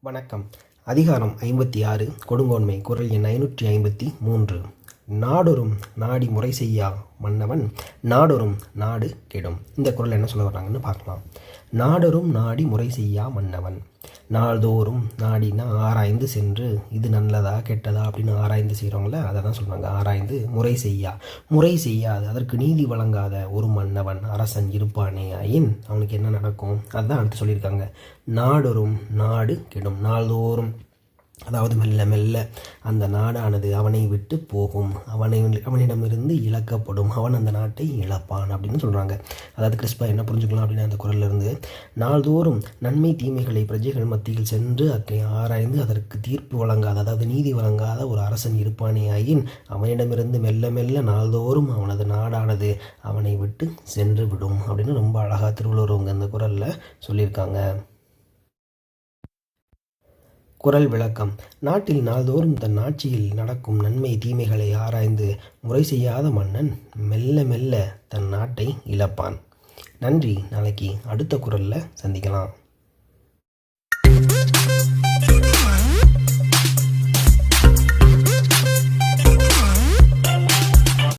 வணக்கம். அதிகாரம் ஐம்பத்தி ஆறு கொடுங்கோன்மை குரல் எண் ஐநூற்றி ஐம்பத்தி மூன்று. நாடொரும் நாடி முறை செய்யா மன்னவன் நாடொரும் நாடு கெடும். இந்த குரல் என்ன சொல்ல வர்றாங்கன்னு பார்க்கலாம். நாடொரும் நாடி முறை செய்யா மன்னவன் நாள்தோறும் நாடினா ஆராய்ந்து சென்று இது நல்லதா கெட்டதா அப்படின்னு ஆராய்ந்து செய்கிறவங்கள அதை தான் சொல்கிறாங்க ஆராய்ந்து முறை செய்யா. முறை செய்யாது அதற்கு நீதி வழங்காத ஒரு மன்னவன் அரசன் இருப்பானே ஆயின் அவனுக்கு என்ன நடக்கும்? அதுதான் அடுத்து சொல்லியிருக்காங்க. நாடொரும் நாடு கெடும். நாள்தோறும் அதாவது மெல்ல மெல்ல அந்த நாடானது அவனை விட்டு போகும். அவனை அவனிடமிருந்து இழக்கப்படும். அவன் அந்த நாட்டை இழப்பான் அப்படின்னு சொல்கிறாங்க அதாவது கிறிஸ்பா என்ன புரிஞ்சுக்கலாம் அப்படின்னு அந்த குரல்லிருந்து நாள்தோறும் நன்மை தீமைகளை பிரஜைகள் மத்தியில் சென்று அக்கை ஆராய்ந்து அதற்கு தீர்ப்பு வழங்காத அதாவது நீதி வழங்காத ஒரு அரசன் இருப்பானே ஆயின் அவனிடமிருந்து மெல்ல மெல்ல நாள்தோறும் அவனது நாடானது அவனை விட்டு சென்று விடும். அப்படின்னு ரொம்ப அழகாக திருவள்ளுவர் அந்த குரலில் சொல்லியிருக்காங்க. குரல் விளக்கம். நாட்டில் நாள்தோறும் தன் ஆட்சியில் நடக்கும் நன்மை தீமைகளை ஆராய்ந்து முறை செய்யாத மன்னன் மெல்ல மெல்ல தன் நாட்டை இழப்பான். நன்றி. நாளைக்கு அடுத்த குரலில் சந்திக்கலாம்.